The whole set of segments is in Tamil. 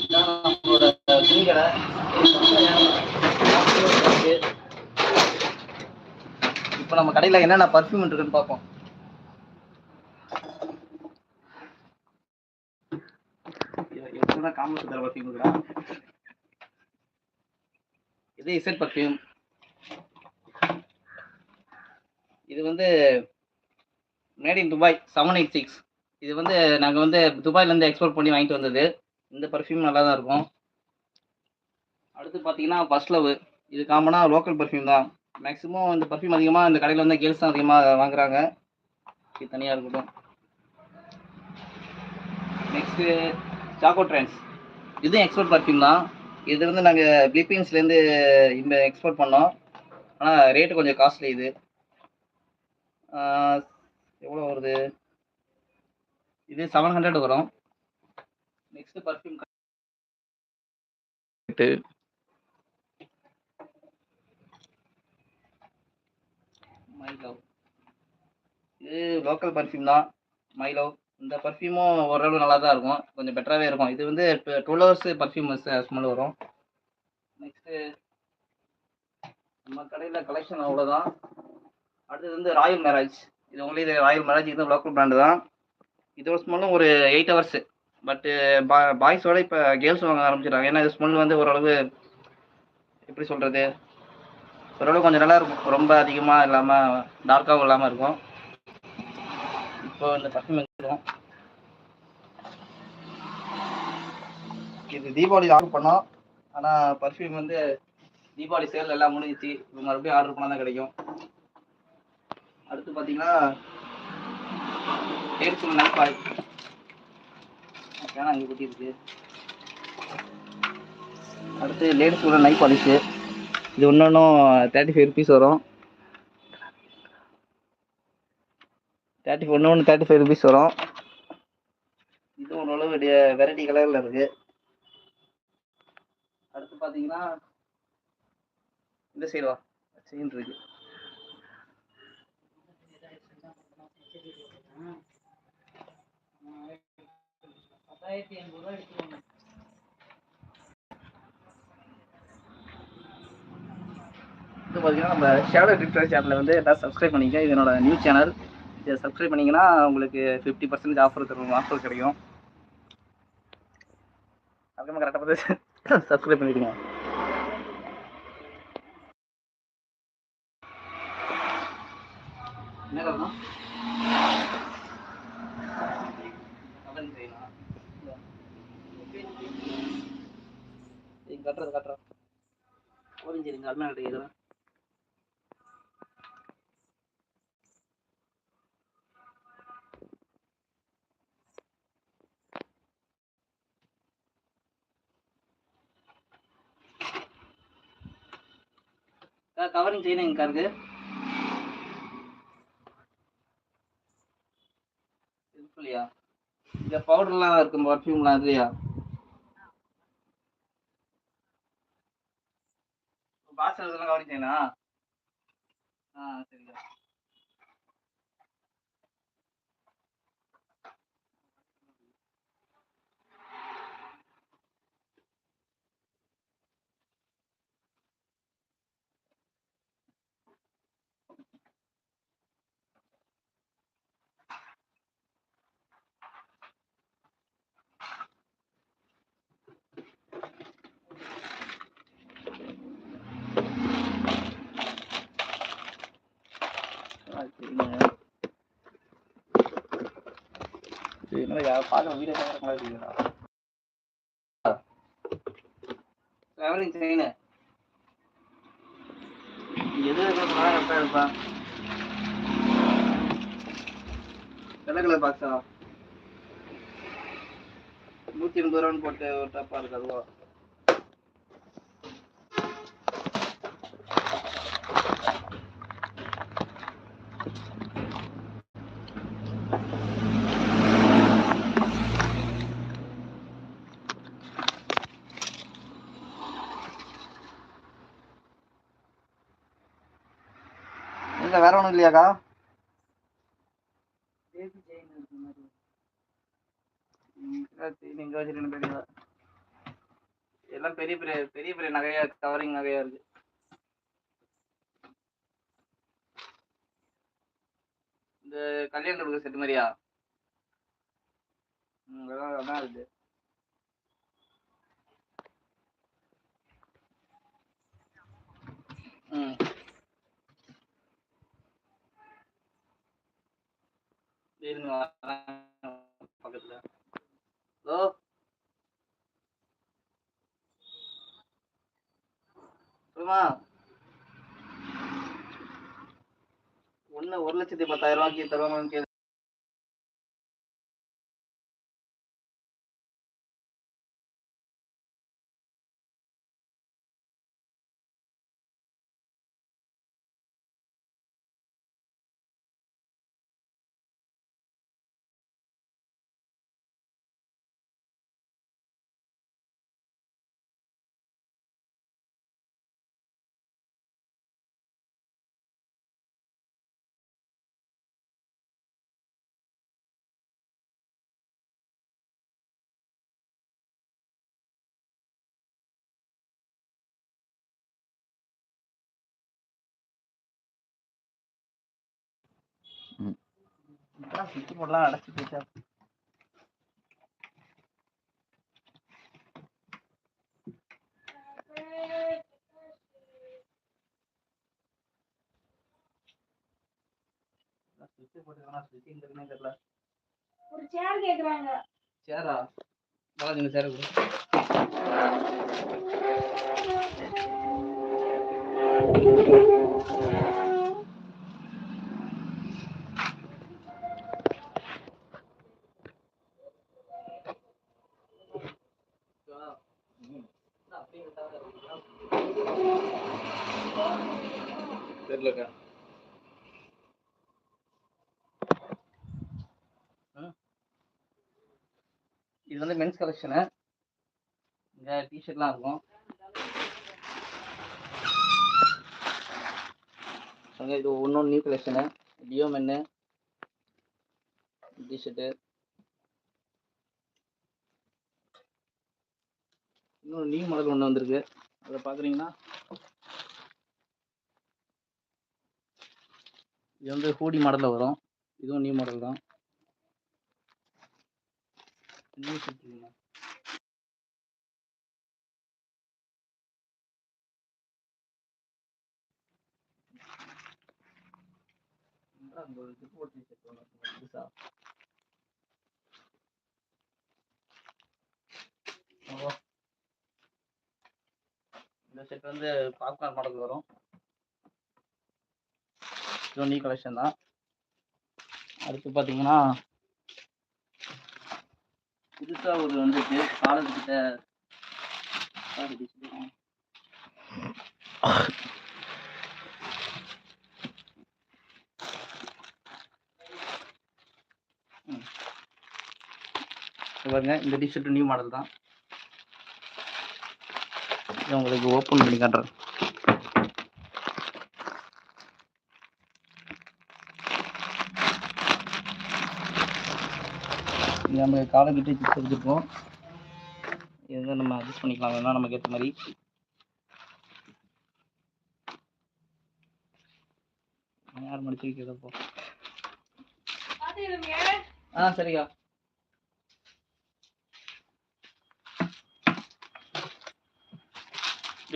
இதான் நம்மளோட இப்போ நம்ம கடையில் என்னென்ன பர்ஃப்யூம் இருக்குன்னு பார்ப்போம். எப்போ பர்ஃப்யூம் இது இசட் பர்ஃப்யூம் இது வந்து made in Dubai seven eight six இது வந்து நாங்கள் வந்து துபாயிலேருந்து எக்ஸ்போர்ட் பண்ணி வாங்கிட்டு வந்தது. இந்த பர்ஃப்யூம் நல்லா தான் இருக்கும். அடுத்து பார்த்தீங்கன்னா ஃபர்ஸ்ட் லவ் இது காமனாக லோக்கல் பர்ஃப்யூம் தான். மேக்ஸிமம் இந்த பர்ஃப்யூம் அதிகமாக இந்த கடையில் வந்து கேர்ள்ஸ் தான் அதிகமாக வாங்குறாங்க. இது தனியாக இருக்கட்டும். நெக்ஸ்ட்டு சாக்கோ ட்ரெண்ட்ஸ் இதுவும் எக்ஸ்போர்ட் பர்ஃப்யூம் தான். இது வந்து நாங்கள் பிலிப்பீன்ஸ்லேருந்து இந்த எக்ஸ்போர்ட் பண்ணோம். ஆனால் ரேட்டு கொஞ்சம் காஸ்ட்லி இது. எவ்வளோ வருது? இது செவன் ஹண்ட்ரட் வரும். பர்ஃப்யூம் மைலோ இது லோக்கல் பர்ஃப்யூம் தான். மைலோ இந்த பர்ஃப்யூமும் ஓரளவு நல்லா தான் இருக்கும். கொஞ்சம் பெட்டராகவே இருக்கும். இது வந்து டுவெல் ஹவர்ஸ் பர்ஃப்யூம் ஸ்மெல் வரும். நெக்ஸ்ட்டு நம்ம கடையில் கலெக்ஷன் அவ்வளோதான் அடுத்தது வந்து ராயல் மேரேஜ் இது உங்களுக்கு இது ராயல் மேரேஜ் இது லோக்கல் பிராண்டு தான். இதோட ஸ்மெல்லும் ஒரு எயிட் ஹவர்ஸ் பட்டு பா பாய்ஸோட இப்போ கேர்ள்ஸ் வாங்க ஆரம்பிச்சிட்டாங்க. ஏன்னா இது ஸ்மெல் வந்து ஓரளவு எப்படி சொல்கிறது ஓரளவு கொஞ்சம் நல்லா இருக்கும். ரொம்ப அதிகமாக இல்லாமல் டார்க்காகவும் இல்லாமல் இருக்கும். இப்போ இந்த பர்ஃப்யூம் இது தீபாவளி ஆர்டர் பண்ணோம். ஆனால் பர்ஃப்யூம் வந்து தீபாவளி சேல் எல்லாம் முடிஞ்சிச்சு. இப்போ மறுபடியும் ஆர்டர் பண்ணால் தான் கிடைக்கும். அடுத்து பார்த்தீங்கன்னா ஏர்சூல் நைட் பாய் ஏன்னா இங்கே குட்டி இருக்கு. அடுத்து லேடிஸ் கூட நைட் பாலிஷு இது இன்னொன்றும் தேர்ட்டி ஃபைவ் ருபீஸ் வரும். தேர்ட்டி ஒன்று ஒன்று தேர்ட்டி ஃபைவ் ருபீஸ் வரும். இது ஓரளவு வெரைட்டி கலரில் இருக்கு. அடுத்து பார்த்தீங்கன்னா இந்த சைடு வா? செயின் இருக்கு இது பார்த்தீங்கன்னா நம்ம ஷேடோ டிக்டர் சேனலில் வந்து எல்லாம் சப்ஸ்கிரைப் பண்ணிக்க இது என்னோட நியூஸ் சேனல் இதை சப்ஸ்கிரைப் பண்ணிங்கன்னா உங்களுக்கு ஃபிஃப்டி பர்சன்டேஜ் ஆஃபர் தரும் ஆஃபர் கிடைக்கும். அதுக்கப்புறம் கரெக்டாக பார்த்து சப்ஸ்கிரைப் பண்ணிவிடுங்க என்ன காரணம் ஓடிஞ்சிருங்க அருமையாக கிடைக்கிறேன் கவரிங் செய்யணும் எங்க இருக்கு இல்லையா இந்த பவுடர்லாம் இருக்கும் பர்ஃப்யூம்லாம் இல்லையா வாசல் இதெல்லாம் கவனிச்சீங்களா? ஆ சரிங்க ஆ, சரிங்க சரி வீடியோ பார்க்குறவங்களா இருக்கீங்களா எது கரெக்டாக கலர் பாக்ஸா நூற்றி எண்பது ரூபான்னு போட்டு ஒரு டப்பா இருக்கு அதுவா? காணும் இல்லையாக்கா? நீங்க வச்சுட்டு தெரியல எல்லாம் பெரிய பெரிய பெரிய பெரிய நகையா கவரிங் நகையா இருக்கு. இந்த கல்யாணம் கொடுக்க செட்டு மாதிரியா? அதான் இருக்கு. ம். இருங்க பக்கத்துல. ஹலோ? சொல்லுமா? ஒண்ணு ஒரு லட்சத்தி பத்தாயிரம் ரூபாய்க்கு தருவாங்கன்னு கேளு சுத்தி போடலாம் அடைச்சி தெரியல. ஒரு சேர் கேக்குறாங்க. சேரா பாலாஜி சேரை கொடு இது வந்து கலெக்ஷனு இங்கே டிஷர்ட்லாம் இருக்கும். அங்க இது ஒன்று new collection deo men T-shirt இன்னொரு நியூ மாடல் ஒன்று வந்திருக்கு. அதை பார்க்குறீங்கன்னா இது வந்து ஹூடி மாடலில் வரும். இதுவும் நியூ மாடல் தான். நியூ சுற்றுங்க அந்த ஒரு ஜிப் ஓட்டி ஒன்று புதுசா இந்த செட் வந்து பாப்கார்ன் மாடல் வரும் இது நியூ கலெக்ஷன் தான் அடுத்து பார்த்தீங்கன்னா புதுசாக ஒரு வந்துச்சு காலேஜ் கிட்ட காலேஜ் கிட்ட ம். இது பாருங்க. இந்த டிஷர்ட் நியூ மாடல் தான். இதை உங்களுக்கு ஓப்பன் பண்ணி காட்டுறேன். இது நம்ம காலை கிட்டே சிப்ஸ் எடுத்துருக்கோம் இது வந்து நம்ம அட்ஜஸ்ட் பண்ணிக்கலாம். வேணா நமக்கு ஏற்ற மாதிரி. யார் மடிச்சு வைக்கிறதப்போ ஆ சரிக்கா.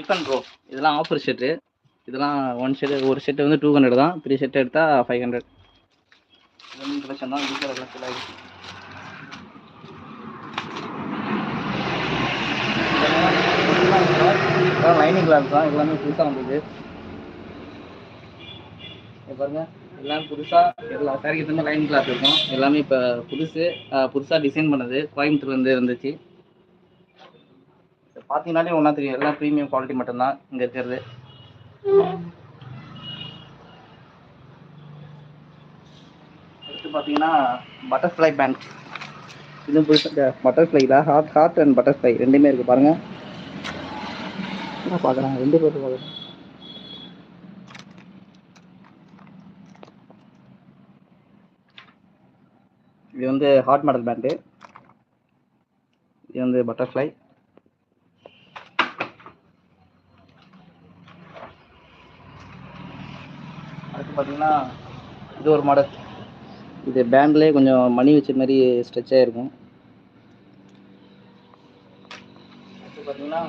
சிக்கன் ப்ரோ இதெல்லாம் ஆஃபர் செட்டு இதெல்லாம் ஒன் செட்டு ஒரு செட்டு வந்து டூ ஹண்ட்ரட் தான். த்ரீ செட்டு எடுத்தால் ஃபைவ் ஹண்ட்ரட் ரெண்டு லட்சம் தான். இருக்கிற லட்சம் ஆகிடுச்சு லைனிங் கிளாஸ் தான். எல்லாமே புதுசாக வந்தது. பாருங்க. எல்லாம் புதுசாக எல்லா சாரிக்கு தகுந்த லைனிங் கிளாத் இருக்கும். எல்லாமே இப்போ புதுசு புதுசாக டிசைன் பண்ணது. கோயம்புத்தூர்லேருந்து இருந்துச்சு. பார்த்தீங்கன்னாலே ஒன்றா தெரியும். எல்லாம் ப்ரீமியம் குவாலிட்டி மட்டும்தான் இங்கே இருக்கிறது. அடுத்து பார்த்தீங்கன்னா பட்டர்ஃப்ளை பேண்ட் இதுவும் புதுசாக பட்டர்ஃப்ளைல ஹார்ட் ஹார்ட் அண்ட் பட்டர்ஃப்ளை ரெண்டுமே இருக்குது பாருங்கள் பார்க்குறேன் பார்க்குறாங்க ரெண்டு பேர் பார்க்குறேன் இது வந்து ஹார்ட் மாடல் பேண்டு இது வந்து பட்டர்ஃப்ளை அடுத்து பார்த்தீங்கன்னா இது ஒரு மாடல். இது பேண்ட்லேயே கொஞ்சம் மணி வச்ச மாதிரி ஸ்ட்ரெச் ஆகிருக்கும் பார்த்தீங்கன்னா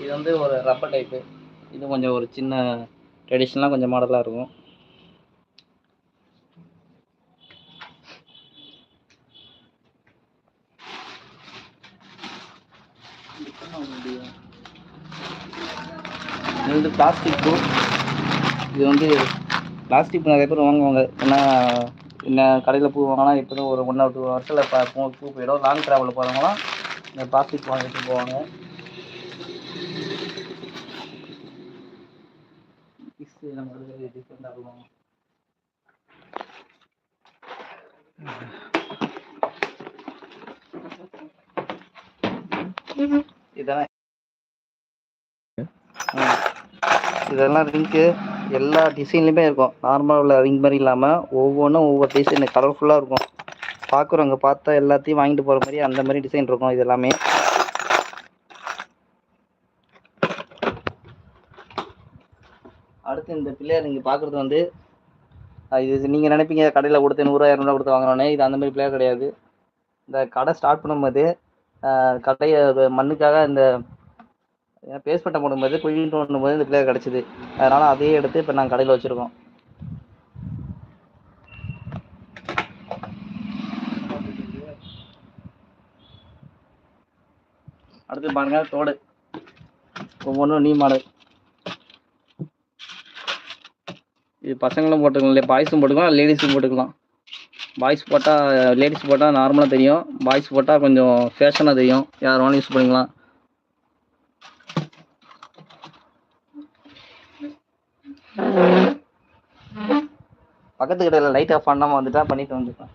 இது வந்து ஒரு ரப்பர் டைப்பு இது கொஞ்சம் ஒரு சின்ன ட்ரெடிஷ்னலாக கொஞ்சம் மாடலாக இருக்கும். இது வந்து பிளாஸ்டிக் பூ இது வந்து பிளாஸ்டிக் பூ நிறைய பேர் வாங்குவாங்க. ஏன்னா என்ன கடையில் பூ வாங்கினா எப்போதும் ஒரு ஒன் ஆர் டூ வருஷத்தில் ப பூ பூ போயிடும். லாங் ட்ராவலில் போகிறவங்களாம் இந்த பிளாஸ்டிக் வாங்கிட்டு போவாங்க. டிஃப்ரெண்டாக இருக்கும். இதெல்லாம் இதெல்லாம் ரிங்க்கு எல்லா டிசைன்லையுமே இருக்கும். நார்மலாக உள்ள ரிங் மாதிரி இல்லாமல் ஒவ்வொன்றும் ஒவ்வொரு டிசைன் கலர்ஃபுல்லாக இருக்கும். பார்க்குறவங்க பார்த்தா எல்லாத்தையும் வாங்கிட்டு போகிற மாதிரி அந்த மாதிரி டிசைன் இருக்கும் இது எல்லாமே. அடுத்து இந்த பிள்ளையார் நீங்கள் பார்க்குறது வந்து இது நீங்கள் நினைப்பீங்க கடையில் கொடுத்து நூறுரூவா இரநூறுவா கொடுத்து வாங்குறோன்னே இது அந்த மாதிரி பிள்ளையார் கிடையாது. இந்த கடை ஸ்டார்ட் பண்ணும்போது கடையை மண்ணுக்காக இந்த பேஸ் பட்டம் போடும்போது குயின் போடும்போது இந்த பிளேயர் கிடச்சிது. அதனால் அதையே எடுத்து இப்போ நாங்கள் கடையில் வச்சுருக்கோம். அடுத்து பாருங்க தோடு. ஒவ்வொன்றும் நீ மாடல் இது பசங்களும் போட்டுக்கலாம் இல்லை பாய்ஸும் போட்டுக்கலாம் லேடிஸும் போட்டுக்கலாம். பாய்ஸ் போட்டால் லேடிஸ் போட்டால் நார்மலாக தெரியும். பாய்ஸ் போட்டால் கொஞ்சம் ஃபேஷனாக தெரியும். யார் வேணாலும் யூஸ் பண்ணிக்கலாம். பக்கத்து கடையில் லைட் ஆஃப் பண்ணாமல் வந்துட்டா பண்ணிட்டு வந்துருப்பேன்.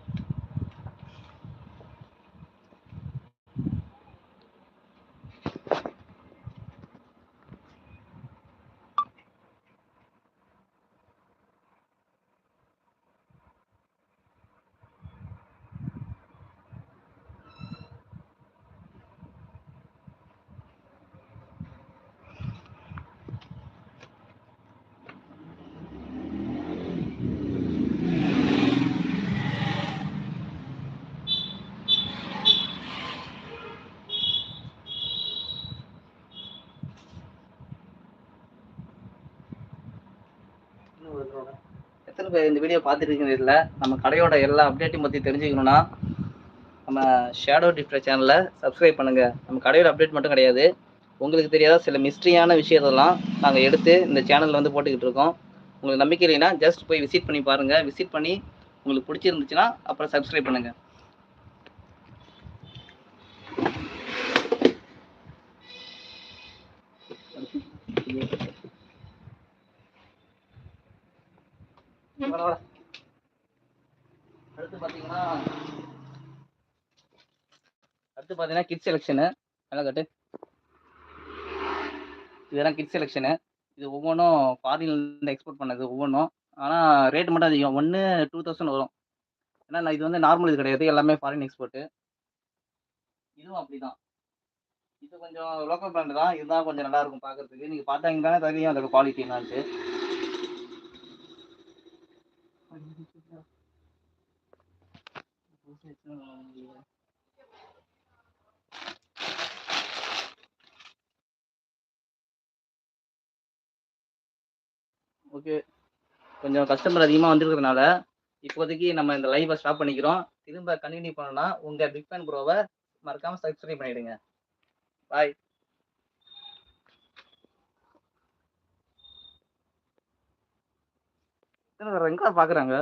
எத்தனை இந்த வீடியோ பார்த்துருக்கீங்க இதில் நம்ம கடையோட எல்லா அப்டேட்டையும் பற்றி தெரிஞ்சுக்கணுன்னா நம்ம ஷேடோ டிஃப்ரெண்ட் சேனலை சப்ஸ்கிரைப் பண்ணுங்கள் நம்ம கடையோட அப்டேட் மட்டும் கிடையாது. உங்களுக்கு தெரியாத சில மிஸ்ட்ரியான விஷயத்தெல்லாம் நாங்கள் எடுத்து இந்த சேனலில் வந்து போட்டுக்கிட்டு இருக்கோம். உங்களுக்கு நம்பிக்கை இல்லைன்னா ஜஸ்ட் போய் விசிட் பண்ணி பாருங்கள் விசிட் பண்ணி உங்களுக்கு பிடிச்சிருந்துச்சுன்னா அப்புறம் சப்ஸ்கிரைப் பண்ணுங்கள் அடுத்து பார்த்தீங்கன்னா அடுத்து பார்த்தீங்கன்னா கிட் செலெக்ஷனு நல்லா கட்டு. இதெல்லாம் கிட் செலெக்ஷனு இது ஒவ்வொன்றும் ஃபாரின்லேருந்து எக்ஸ்போர்ட் பண்ணது ஒவ்வொன்றும். ஆனால் ரேட் மட்டும் அதிகம். ஒன்று டூ தௌசண்ட் வரும். ஏன்னா நான் இது வந்து நார்மல் இது கிடையாது. எல்லாமே ஃபாரின் எக்ஸ்போர்ட்டு இதுவும் அப்படிதான். இது கொஞ்சம் லோக்கல் பிராண்டு தான். இதுதான் கொஞ்சம் நல்லா இருக்கும் பார்க்கறதுக்கு நீங்கள் பார்த்தாங்க தானே தெரியும் அதோட குவாலிட்டி என்னான்ட்டு. ஓகே கொஞ்சம் கஸ்டமர் அதிகமாக வந்திருக்கிறதுனால இப்போதைக்கு நம்ம இந்த லைவை ஸ்டாப் பண்ணிக்கிறோம். திரும்ப கண்டினியூ பண்ணோம்னா உங்கள் பிக் பேன் ப்ரோவை மறக்காமல் சப்ஸ்கிரைப் பண்ணிவிடுங்க பாய் எங்கே பார்க்குறாங்க